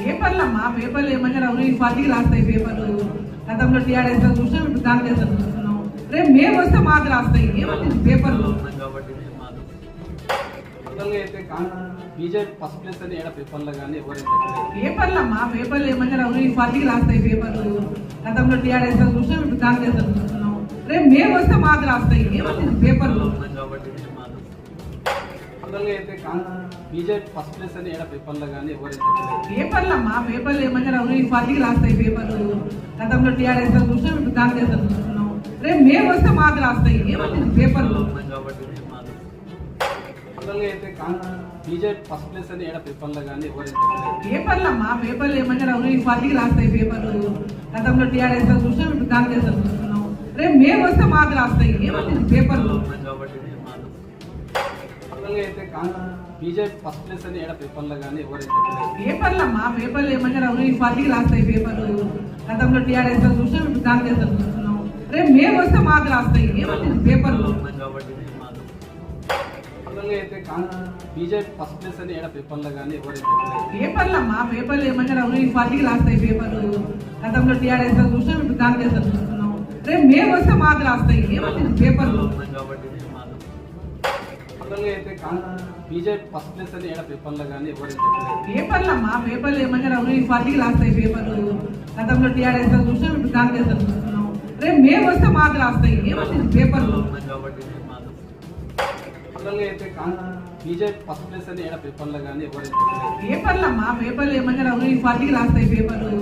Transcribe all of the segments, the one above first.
పేపర్లో అమ్మా పేపర్లు ఏమన్నా అవును పార్టీకి రాస్తాయి పేపర్లు. గతంలో టీఆర్ఎస్లో చూసాం ఇప్పుడు కాంగ్రెస్ చూస్తున్నాం రేపు మేము వస్తే మాకు రాస్తాయి. ఏమన్నా పేపర్లు? పేపర్లో అమ్మా పేపర్లు ఏమన్నా అవును పార్టీకి రాస్తాయి పేపర్లు. గతంలో టీఆర్ఎస్లో చూసాం ఇప్పుడు కాంగ్రెస్ చూస్తున్నాం రేపు మేము వస్తే మాకు రాస్తాయి. ఏమన్నా పేపర్లు? టోటల్గా అయితే బీజేపీ ఫస్ట్ ప్లేస్ అని ఏడ పేపర్లో కానీ చెప్పలేదు. పేపర్లు అమ్మా పేపర్లు ఏమన్నా ఈ పార్టీకి రాస్తాయి పేపర్లు. గతంలో టీఆర్ఎస్లో చూసాం ఇప్పుడు కాంగ్రెస్ చూస్తున్నాం. రేపు మేము వస్తే మాకు రాస్తాయి. ఏమన్నా పేపర్లు? టోటల్గా అయితే బీజేపీ ఫస్ట్ ప్లేస్ అని ఏడ పేపర్లో కానీ చెప్పలేదు. పేపర్లు అమ్మా పేపర్లు ఏమన్నా ఈ పార్టీకి రాస్తాయి పేపర్లు. గతంలో టీఆర్ఎస్లో చూసాం ఇప్పుడు కాంగ్రెస్ చూస్తున్నాం. రేపు మేము వస్తే మాకు రాస్తాయి. ఏమన్నా పేపర్లు? టోటల్గా అయితే బీజేపీ ఫస్ట్ ప్లేస్ అని ఏడ పేపర్లో కానీ చెప్పలేదు పేపర్లు అమ్మా పేపర్లు ఏమన్నా ఈ పార్టీకి రాస్తాయి పేపర్లు. గతంలో టీఆర్ఎస్ చూసాం ఇప్పుడు కాంగ్రెస్ చూస్తున్నాం. రేపు మేము వస్తే మాకు రాస్తాయి ఏమన్నా పేపర్లు? అయితే బీజేపీ ఫస్ట్ ప్లేస్ అని ఏడ పేపర్లో కానీ ఎవరైనా చెప్పలేదు పేపర్లు ఏమన్నా ఈ పార్టీకి రాస్తాయి పేపర్లు. గతంలో టీఆర్ఎస్ చూసాం ఇప్పుడు కాంగ్రెస్ చూస్తున్నాం. రేపు మేము వస్తే మాకు రాస్తాయి ఏమన్నా పేపర్లు? టోటల్గా అయితే బీజేపీ ఫస్ట్ ప్లేస్ అని ఏడ పేపర్లో కానీ పేపర్లు అమ్మా పేపర్లు ఏమన్నా పార్టీకి రాస్తాయి పేపర్లు. గతంలో టీఆర్ఎస్లో చూసాం ఇప్పుడు కాంగ్రెస్ చూస్తున్నాం. రేపు మేము వస్తే మాకు రాస్తాయి ఏమన్నా పేపర్లు? అయితే బీజేపీ ఫస్ట్ ప్లేస్ అని ఏడ పేపర్లో కానీ పేపర్లు అమ్మా పేపర్లు ఏమన్నా అవును ఈ పార్టీకి రాస్తాయి పేపర్లు.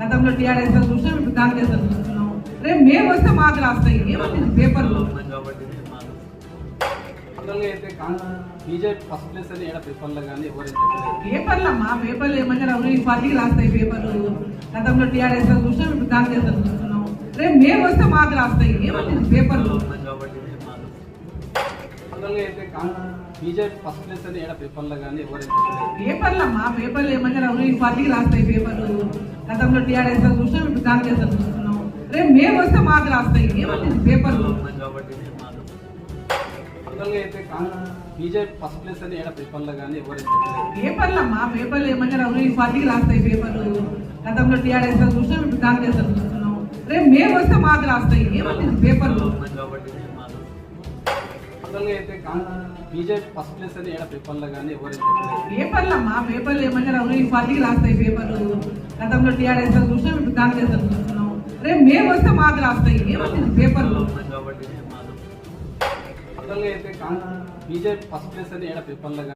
గతంలో టీఆర్ఎస్లో చూసాం ఇప్పుడు కాంగ్రెస్లో చూస్తున్నాం. రేపు మేము వస్తే మాకు రాస్తాయి పేపర్లు? టోటల్గా అయితే బీజేపీ ఫస్ట్ ప్లేస్ అని ఏడ పేపర్లో కానీ చెప్పలేదు. పేపర్లు అమ్మా పేపర్లు ఏమన్నా ఈ పార్టీకి రాస్తాయి పేపర్లు. గతంలో టీఆర్ఎస్లో చూసాం ఇప్పుడు కాంగ్రెస్ చూస్తున్నాం రేపు మేము వస్తే మాకు రాస్తాయి. ఏమన్నా పేపర్లు? టోటల్గా అయితే బీజేపీ ఫస్ట్ ప్లేస్ అని ఏడ పేపర్లో కానీ చెప్పలేదు. పేపర్లు అమ్మా పేపర్లు ఏమన్నా పార్టీకి రాస్తాయి పేపర్లు. గతంలో టీఆర్ఎస్లో చూసాం ఇప్పుడు కాంగ్రెస్ చూస్తున్నాం రేపు మేము వస్తే మాకు రాస్తాయి. ఏమన్నా పేపర్లు? టోటల్గా అయితే బీజేపీ ఫస్ట్ ప్లేస్ అని ఏడ పేపర్లో కానీ చెప్పలేదు. పేపర్లు అమ్మా పేపర్లు ఏమన్నా అవును ఈ పార్టీకి రాస్తాయి పేపర్లు. గతంలో టీఆర్ఎస్లో చూసాం ఇప్పుడు కాంగ్రెస్ చూస్తున్నాం. రేపు మేము వస్తే మాకు రాస్తాయి. ఏమన్నా పేపర్లు? అయితే బీజేపీ ఫస్ట్ ప్లేస్ అని ఏడ పేపర్లో కానీ చెప్పలేదు. పేపర్లు అమ్మా పేపర్లు ఏమన్నా అవును ఈ పార్టీకి రాస్తాయి పేపర్లు. గతంలో టీఆర్ఎస్లో చూసాం ఇప్పుడు కాంగ్రెస్ చూస్తున్నాం. రేపు మేము వస్తే మాకు రాస్తాయి. ఏమన్నా పేపర్లు? అయితే బీజేపీ ఫస్ట్ ప్లేస్ అని ఏడా పేపర్లో